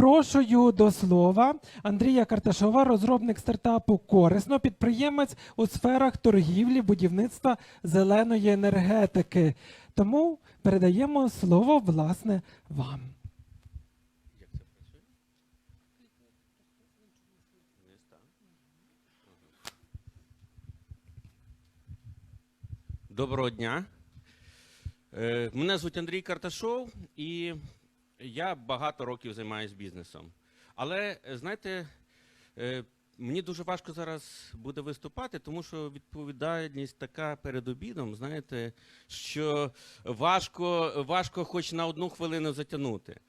Запрошую до слова Андрія Карташова, розробник стартапу Корисно, підприємець у сферах торгівлі, будівництва зеленої енергетики. Тому передаємо слово власне вам. Доброго дня. Е, Мене звуть Андрій Карташов, і я багато років займаюся бізнесом. Але е, знаєте, е, мені дуже важко зараз буде виступати, тому що відповідальність така перед обідом, знаєте, що важко, важко хоч на одну хвилину затягнути.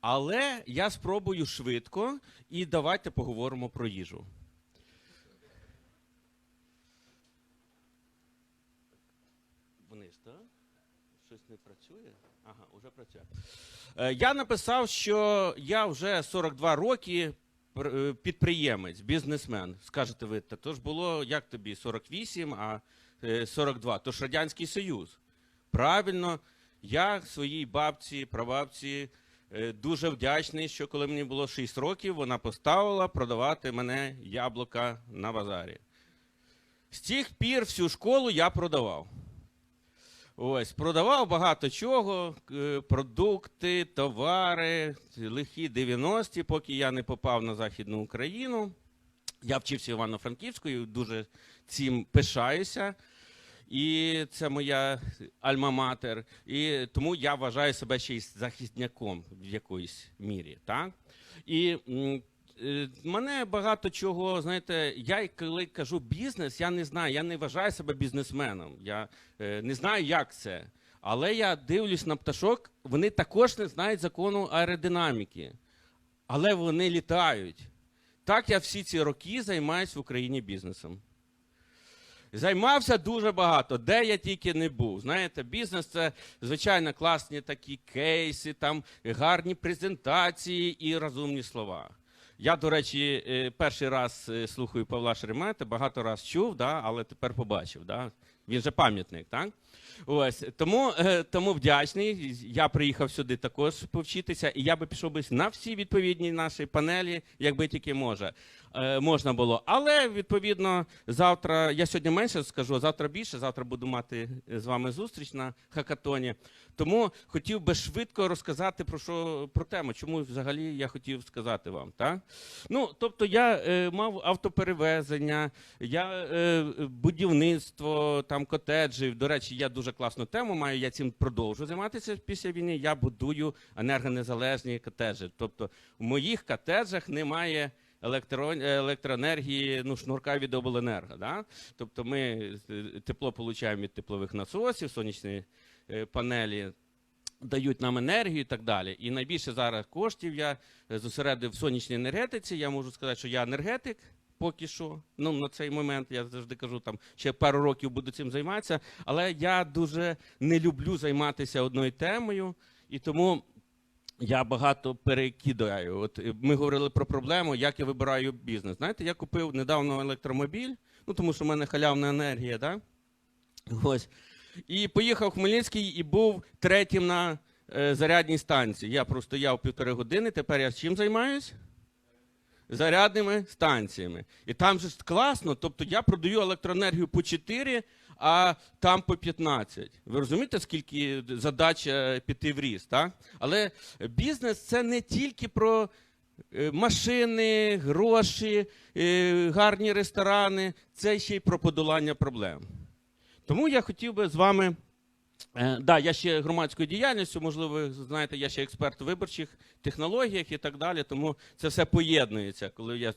Але я спробую швидко і давайте поговоримо про їжу. Вниз, так? Щось не працює? Ага, вже працює. Е, я написав, що я вже 42 роки е, підприємець, бізнесмен. Скажете ви, то ж було як тобі 48, а е, 42, то ж Радянський Союз. Правильно, я своїй бабці, прабабці е, дуже вдячний, що коли мені було 6 років, вона поставила продавати мене яблука на базарі. З тих пір всю школу я продавав. Ось, продавав багато чого, е, продукти, товари, лихі 90-ті, поки я не попав на Західну Україну. Я вчився Івано-Франківську і дуже цим пишаюся. І це моя альма-матер. І тому я вважаю себе ще й захисняком в якоїсь мірі. Так? І мене багато чого, знаєте, я коли кажу бізнес, я не знаю, я не вважаю себе бізнесменом. Я е, не знаю, як це. Але я дивлюсь на пташок, вони також не знають закону аеродинаміки. Але вони літають. Так я всі ці роки займаюся в Україні бізнесом. Займався дуже багато, де я тільки не був. Знаєте, бізнес це звичайно класні такі кейси, там гарні презентації і розумні слова. Я, до речі, е, перший раз е, слухаю Павла Шеремета, багато раз чув, да, але тепер побачив. Да? Він же пам'ятник, так? Ось тому, е, тому вдячний. Я приїхав сюди також повчитися, і я би пішов би на всі відповідні наші панелі, якби тільки може, можна було. Але відповідно завтра я сьогодні менше скажу, завтра більше. Завтра буду мати з вами зустріч на хакатоні. Тому хотів би швидко розказати про що про тему, чому взагалі я хотів сказати вам. Так? Ну, тобто, я е, мав автоперевезення, я е, будівництво там котеджів. До речі, я дуже класну тему маю. Я цим продовжу займатися після війни. Я будую енергонезалежні котеджі. Тобто, в моїх котеджах немає. Електро- електроенергії, ну, шнурка від обленерго. Да? Тобто ми е, тепло получаємо від теплових насосів, сонячні е, панелі дають нам енергію і так далі. І найбільше зараз коштів я е, зосередив в сонячній енергетиці. Я можу сказати, що я енергетик. Поки що, ну на цей момент я завжди кажу, там ще пару років буду цим займатися, але я дуже не люблю займатися одною темою, і тому я багато перекидаю. От е, ми говорили про проблему, як я вибираю бізнес. Знаєте, я купив недавно електромобіль, ну тому що в мене халявна енергія, да? Ось. І поїхав в Хмельницький і був третім на е, зарядній станції. Я простояв півтори години. Тепер я чим займаюсь? Зарядними станціями. І там же класно, тобто я продаю електроенергію по 4, а там по 15. Ви розумієте, скільки задача піти в ріст, так? Але бізнес це не тільки про е, машини, гроші, е, гарні ресторани, це ще й про подолання проблем. Тому я хотів би з вами. Е, да, я ще громадською діяльністю, можливо, ви знаєте, я ще експерт у виборчих технологіях і так далі. Тому це все поєднується. Коли я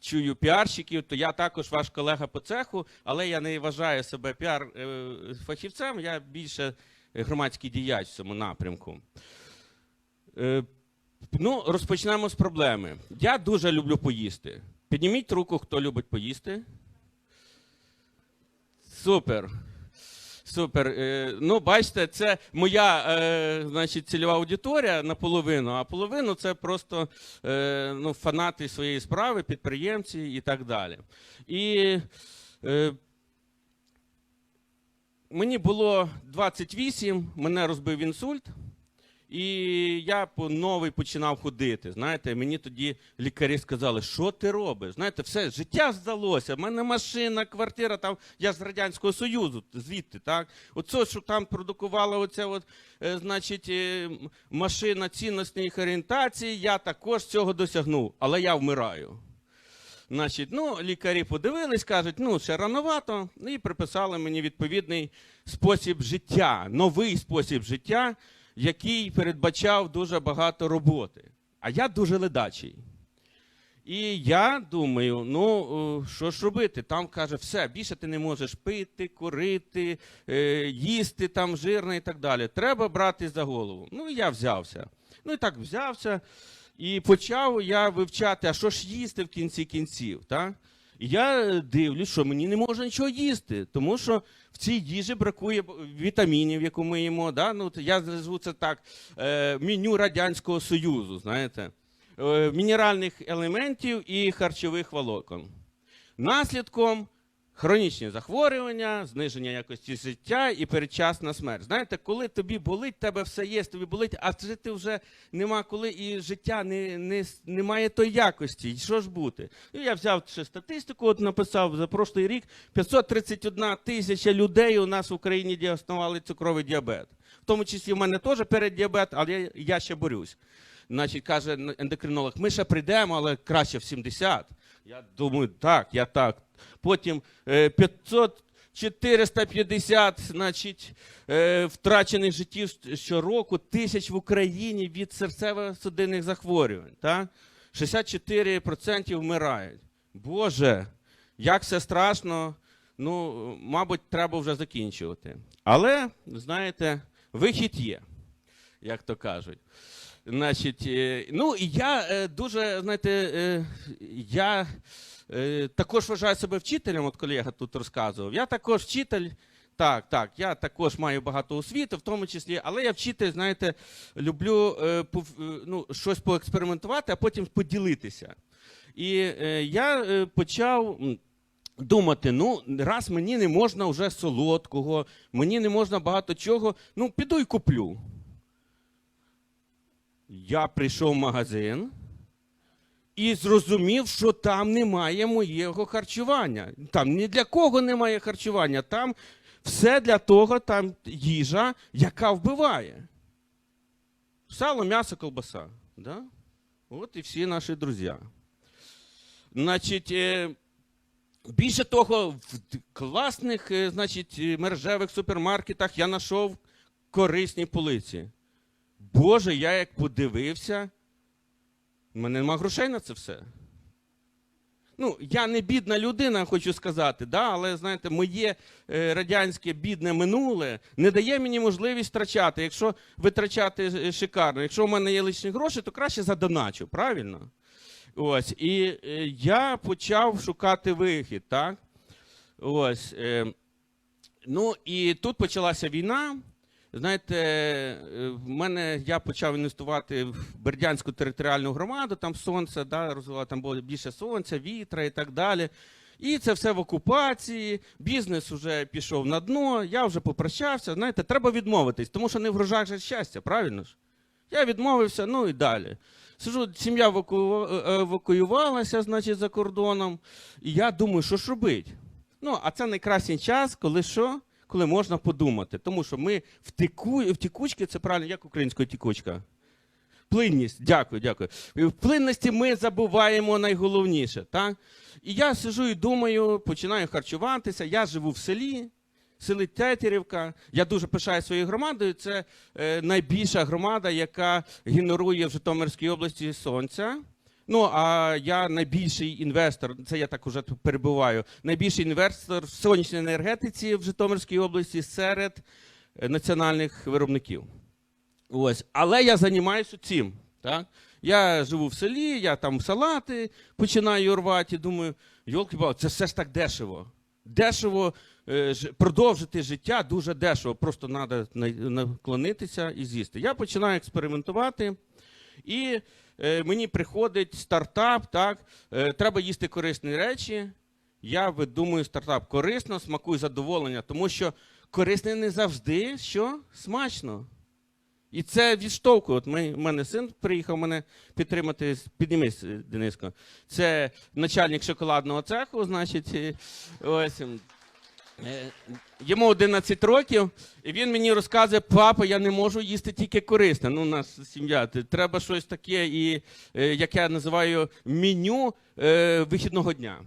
чую піарщиків, то я також ваш колега по цеху, але я не вважаю себе піар-фахівцем, я більше громадський діяч в цьому напрямку. Е, Ну, розпочнемо з проблеми. Я дуже люблю поїсти. Підніміть руку, хто любить поїсти. Супер. Супер. Е, ну, бачите, це моя е, значить, цільова аудиторія наполовину, а половину це просто е, ну, фанати своєї справи, підприємці і так далі. І мені було 28, мене розбив інсульт. І я по новий починав ходити. Знаєте, мені тоді лікарі сказали, що ти робиш? Знаєте, все життя здалося. в мене машина, квартира, там я з Радянського Союзу, звідти, так. Оце, що там продукувала оця от, е, значить, е, машина цінностних орієнтацій, я також цього досягнув, але я вмираю. Значить, ну, лікарі подивились, кажуть, ну, ще рановато, і приписали мені відповідний спосіб життя, новий спосіб життя, який передбачав дуже багато роботи. А я дуже ледачий. І я думаю, ну е, що ж робити? Там каже, все, більше ти не можеш пити, курити, е, їсти там жирне і так далі. Треба брати за голову. Ну, і я взявся. Ну і так взявся. І почав я вивчати, а що ж їсти в кінці кінців. Так? Я дивлюсь, що мені не можна нічого їсти, тому що в цій їжі бракує вітамінів, яку ми їмо. Да? Ну, я назву це так: е, меню Радянського Союзу, знаєте, е, мінеральних елементів і харчових волокон. Наслідком хронічні захворювання, зниження якості життя і передчасна смерть. Знаєте, коли тобі болить, тебе все є, тобі болить, а жити вже нема коли, і життя не, не, не має тої якості. І що ж бути? Ну, я взяв ще статистику, от написав за прошлий рік 531 тисяча людей у нас в Україні діагностували цукровий діабет. В тому числі в мене теж переддіабет, але я, я ще борюсь. Значить, каже ендокринолог, ми ще прийдемо, але краще в 70. Я думаю, так, я так. Потім е, 500, 450, значить, е, втрачених життів щороку, тисяч в Україні від серцево-судинних захворювань. Так? 64% вмирають. Боже, як все страшно. Ну, мабуть, треба вже закінчувати. Але, знаєте, вихід є, як то кажуть. Значить, е, ну і я е, дуже, знаєте, е, я також вважаю себе вчителем, от колега тут розказував. Я також вчитель. Так, так, я також маю багато освіти, в тому числі, але я вчитель, знаєте, люблю ну, щось поекспериментувати, а потім поділитися. І я почав. Думати, ну раз мені не можна вже солодкого, мені не можна багато чого, ну піду і куплю. Я прийшов в магазин і зрозумів, що там немає моєго харчування. Там ні для кого немає харчування. Там все для того, там їжа, яка вбиває. Сало, м'ясо, колбаса. Да? От і всі наші друзі. Значить, е, більше того, в класних е, значить, мережевих супермаркетах я знайшов корисні полиці. Боже, я як подивився, в мене нема грошей на це все. Ну, я не бідна людина, хочу сказати, да, але знаєте, моє е, радянське бідне минуле не дає мені можливість втрачати. Якщо витрачати е, шикарно, якщо в мене є лишні гроші, то краще задоначу, правильно? Ось. І е, я почав шукати вихід, так? Ось. Ну і тут почалася війна. Знаєте, е, в мене я почав інвестувати в Бердянську територіальну громаду, там сонце, да, розвивати, там було більше сонця, вітра і так далі. І це все в окупації, бізнес вже пішов на дно, я вже попрощався. Знаєте, треба відмовитись, тому що не в грошах же щастя, правильно ж? Я відмовився, ну і далі. Сижу, сім'я е, евакуювалася, значить, за кордоном, і я думаю, що ж робити? Ну, а це найкращий час, коли що? Коли можна подумати. Тому що ми в, теку, в тікучці, це правильно, як українською тікучка? Плинність, дякую, дякую. В плинності ми забуваємо найголовніше. Так? І я сижу і думаю, починаю харчуватися. Я живу в селі, селі Тетерівка. Я дуже пишаю своєю громадою. Це е, найбільша громада, яка генерує в Житомирській області сонця. Ну, а я найбільший інвестор, це я так уже перебуваю, найбільший інвестор в сонячній енергетиці в Житомирській області серед е, національних виробників. Ось. Але я займаюся цим. Так? Я живу в селі, я там салати починаю рвати, думаю, йолки це все ж так дешево. Дешево е, продовжити життя дуже дешево. Просто треба наклонитися і з'їсти. Я починаю експериментувати. І мені приходить стартап, так, е, треба їсти корисні речі. Я видумую стартап корисно, смакую задоволення, тому що корисне не завжди що смачно. І це відштовхує. От ми, в мене син приїхав мене підтримати. Піднімись, е, Дениско. Це начальник шоколадного цеху, значить, е, ось. Е, Йому 11 років, і він мені розказує, папа, я не можу їсти тільки корисне. Ну, у нас сім'я. Треба щось таке, і, е, як я називаю, меню е, вихідного дня.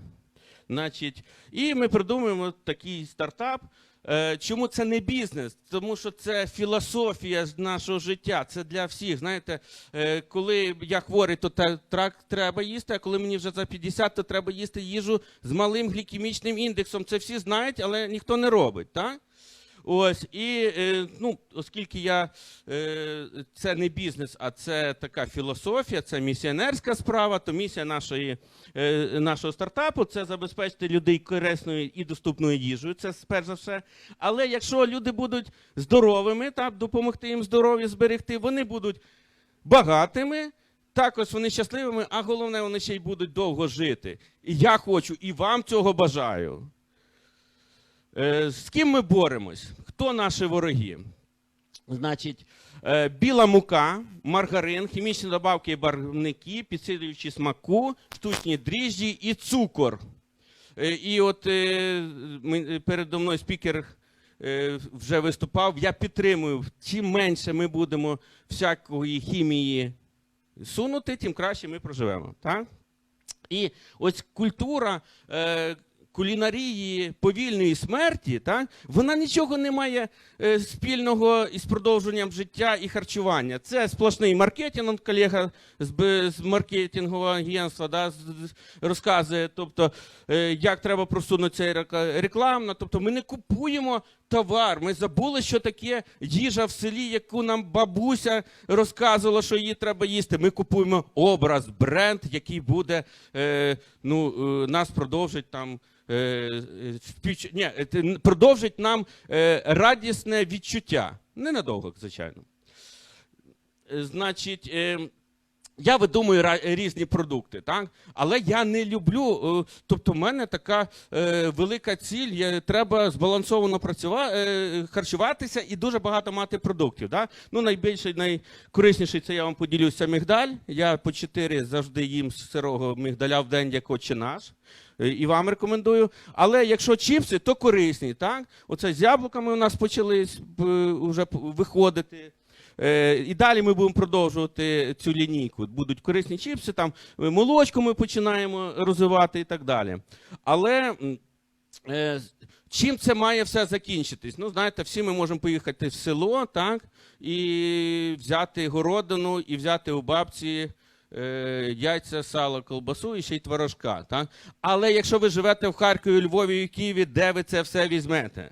Значить, і ми придумуємо такий стартап. Е, Чому це не бізнес? Тому що це філософія нашого життя. Це для всіх. Знаєте, е, коли я хворий, то трак треба їсти, а коли мені вже за 50, то треба їсти їжу з малим глікемічним індексом. Це всі знають, але ніхто не робить. Так? Ось і е, ну, оскільки я е, це не бізнес, а це така філософія, це місіонерська справа, то місія нашої, е, нашого стартапу це забезпечити людей корисною і доступною їжею. Це перш за все. Але якщо люди будуть здоровими, так, допомогти їм здоров'я зберегти, вони будуть багатими. Також вони щасливими, а головне, вони ще й будуть довго жити. І я хочу, і вам цього бажаю. Е, З ким ми боремось? Хто наші вороги? Значить, е, біла мука, маргарин, хімічні добавки і барвники, підсилюючі смаку, штучні дріжджі і цукор. Е, І от передо мною спікер вже виступав. Я підтримую, чим менше ми будемо всякої хімії сунути, тим краще ми проживемо. Так? І ось культура кулінарії повільної смерті, так, вона нічого не має е, спільного із продовженням життя і харчування. Це сплошний маркетинг, колега з, маркетингового агентства да, розказує, тобто, е, як треба просунути река- рекламно. Тобто ми не купуємо товар. Ми забули, що таке їжа в селі, яку нам бабуся розказувала, що її треба їсти. Ми купуємо образ, бренд, який буде е, ну, е, нас продовжить там. е, е, Ні, е, продовжить нам радісне відчуття. Ненадовго, звичайно. Значить, я видумую різні продукти, так? але я не люблю. е, Тобто, в мене така е, велика ціль, є, треба збалансовано працювати, е, харчуватися і дуже багато мати продуктів. Так? Ну, найбільший, найкорисніший це я вам поділюся мигдаль. Я по 4 завжди їм сирого мигдаля в день, як отче наш. І вам рекомендую. Але якщо чіпси, то корисні. Так? Оце з яблуками у нас почали вже виходити. Е, І далі ми будемо продовжувати цю лінійку. Будуть корисні чіпси, там е, молочко ми починаємо розвивати і так далі. Але е, чим це має все закінчитись? Ну, знаєте, всі ми можемо поїхати в село, так, і взяти городину, і взяти у бабці. Яйця, сало, колбасу і ще й творожка. Так? Але якщо ви живете в Харкові, Львові і Києві, де ви це все візьмете?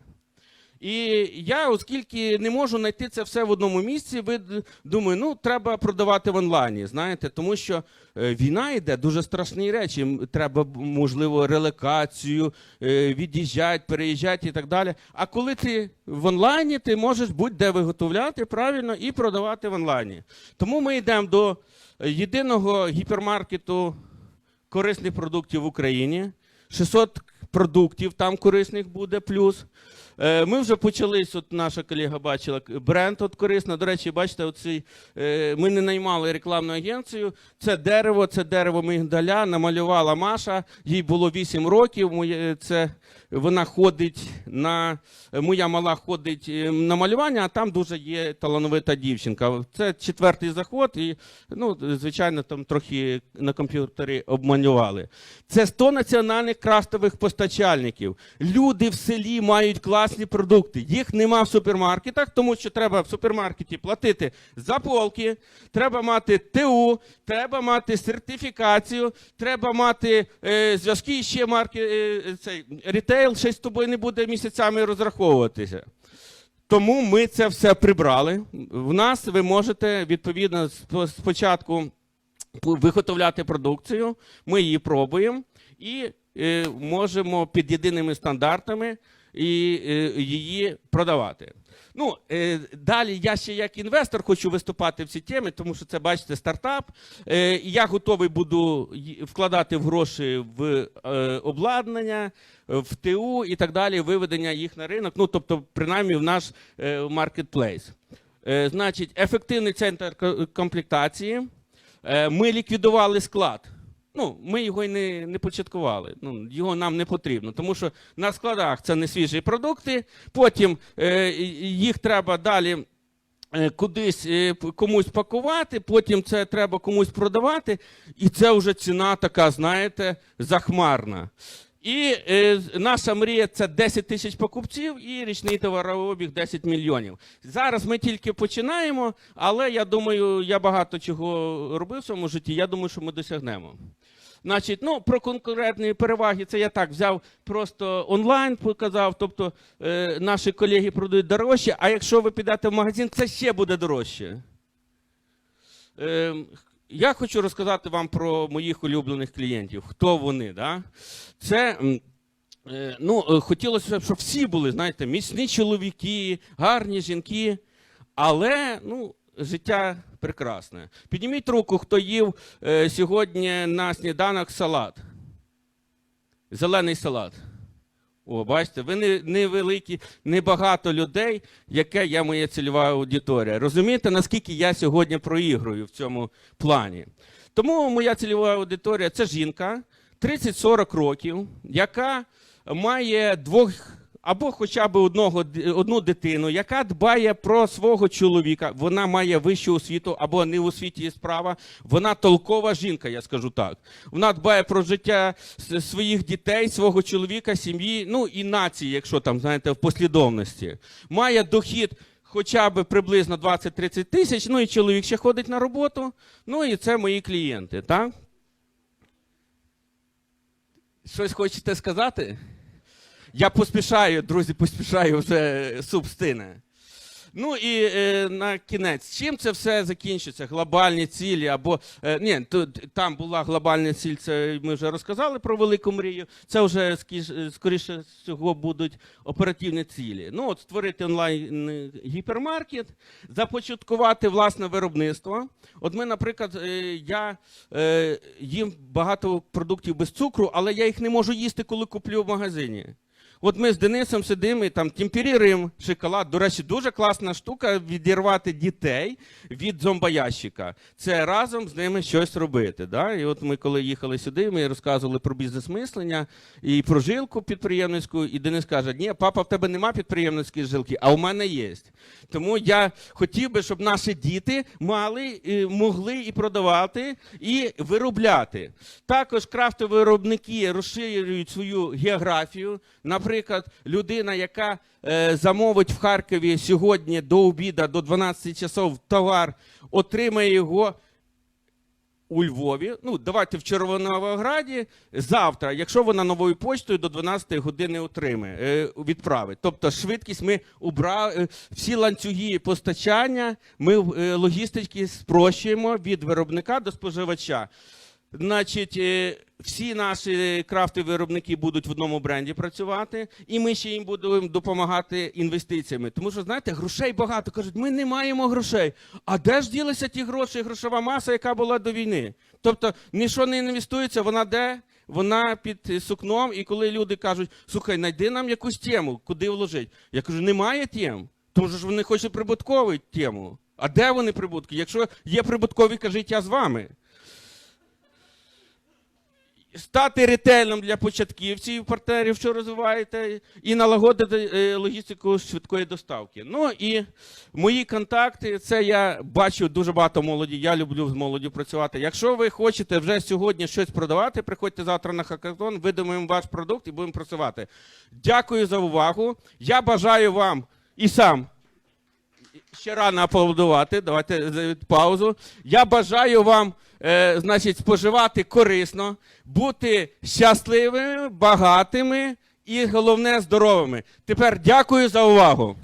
І я, оскільки не можу знайти це все в одному місці, ви думаю, ну треба продавати в онлайні, знаєте, тому що е, війна йде, дуже страшні речі. Треба, можливо, релокацію, е, від'їжджати, переїжджати і так далі. А коли ти в онлайні, ти можеш будь-де виготовляти правильно і продавати в онлайні. Тому ми йдемо до єдиного гіпермаркету корисних продуктів в Україні. 600 продуктів там корисних буде плюс. Е, Ми вже почались, от наша колега бачила, бренд от корисна. До речі, бачите, оцей, е, ми не наймали рекламну агенцію. Це дерево, це дерево мигдаля, намалювала Маша. Їй було 8 років. Це, вона ходить на моя мала ходить е, на малювання, а там дуже є талановита дівчинка. Це четвертий заход, і ну, звичайно, там трохи на комп'ютері обмалювали. Це 100 національних крафтових постачальників. Люди в селі мають класні продукти. Їх нема в супермаркетах, тому що треба в супермаркеті платити за полки, треба мати ТУ, треба мати сертифікацію, треба мати е, зв'язки ще марки, е, цей рітейл, ще з тобою не буде місяцями розраховуватися. Тому ми це все прибрали. В нас ви можете відповідно спочатку виготовляти продукцію, ми її пробуємо і е, можемо під єдиними стандартами і, е, її продавати. Ну, е, далі я ще як інвестор хочу виступати в цій темі, тому що це, бачите, стартап. Е, я готовий буду вкладати в гроші в обладнання, в ТУ і так далі, виведення їх на ринок, ну, тобто, принаймні, в наш маркетплейс. Значить, ефективний центр комплектації. Ми ліквідували склад. Ну, ми його й не, не початкували. Ну, його нам не потрібно, тому що на складах це не свіжі продукти. Потім е, їх треба далі е, кудись е, комусь пакувати, потім це треба комусь продавати, і це вже ціна така, знаєте, захмарна. І е, наша мрія це 10 тисяч покупців і річний товарообіг 10 мільйонів. Зараз ми тільки починаємо, але я думаю, я багато чого робив в своєму житті. Я думаю, що ми досягнемо. Значить, ну про конкурентні переваги це я так взяв просто онлайн, показав. Тобто е, наші колеги продають дорожче, а якщо ви підете в магазин, це ще буде дорожче. Е, я хочу розказати вам про моїх улюблених клієнтів. Хто вони? Да? Це. е, Ну, е, хотілося б, щоб всі були, знаєте, міцні чоловіки, гарні жінки, але ну, життя прекрасне. Підніміть руку, хто їв е, сьогодні на сніданок салат. Зелений салат. О, бачите, ви не, невеликі, небагато людей, яке є моя цільова аудиторія. Розумієте, наскільки я сьогодні проігрую в цьому плані? Тому моя цільова аудиторія це жінка 30-40 років, яка має двох або хоча б одного, одну дитину, яка дбає про свого чоловіка. Вона має вищу освіту або не в освіті є справа. Вона толкова жінка, я скажу так. Вона дбає про життя своїх дітей, свого чоловіка, сім'ї, ну і нації, якщо там, знаєте, в послідовності. Має дохід. Хоча б приблизно 20-30 тисяч, ну і чоловік ще ходить на роботу. Ну і це мої клієнти, так? Щось хочете сказати? Я поспішаю, друзі, поспішаю, вже суп стине. Ну і е, на кінець, чим це все закінчиться? Глобальні цілі або е, ні, тут там була глобальна ціль, це ми вже розказали про велику мрію. Це вже скоріше всього будуть оперативні цілі. Ну от створити онлайн гіпермаркет, започаткувати власне виробництво. От ми, наприклад, е, я е, їм багато продуктів без цукру, але я їх не можу їсти, коли куплю в магазині. От ми з Денисом сидимо і там темперуємо шоколад. До речі, дуже класна штука відірвати дітей від зомбоящика. Це разом з ними щось робити. Да? І от ми, коли їхали сюди, ми розказували про бізнес-мислення і про жилку підприємницьку. І Денис каже: Ні, папа, в тебе нема підприємницької жилки, а у мене є. Тому я хотів би, щоб наші діти мали, е, могли і продавати, і виробляти. Також крафтові виробники розширюють свою географію. Наприклад, людина, яка е, замовить в Харкові сьогодні до обіду, до 12 часов товар, отримає його у Львові. Ну, давайте в Червонограді завтра, якщо вона новою почтою до 12 години отримає, е, відправить. Тобто швидкість ми убрали, е, всі ланцюги постачання, ми е, логістики спрощуємо від виробника до споживача. Значить, е, всі наші крафтові виробники будуть в одному бренді працювати, і ми ще їм будемо допомагати інвестиціями. Тому що, знаєте, грошей багато. Кажуть, ми не маємо грошей. А де ж ділися ті гроші, грошова маса, яка була до війни? Тобто, нічого не інвестується, вона де? Вона під сукном, і коли люди кажуть, слухай, знайди нам якусь тему, куди вложити. Я кажу, немає тем. Тому що ж вони хочуть прибуткову тему. А де вони прибутки? Якщо є прибуткові, кажіть, я з вами стати ретельним для початківців, партнерів, що розвиваєте, і налагодити е, логістику швидкої доставки. Ну і мої контакти, це я бачу дуже багато молоді. Я люблю з молоддю працювати. Якщо ви хочете вже сьогодні щось продавати, приходьте завтра на хакатон, видумаємо ваш продукт і будемо працювати. Дякую за увагу. Я бажаю вам і сам. Ще рано аплодувати. Давайте паузу. Я бажаю вам, е, значить, споживати корисно, бути щасливими, багатими і головне здоровими. Тепер дякую за увагу.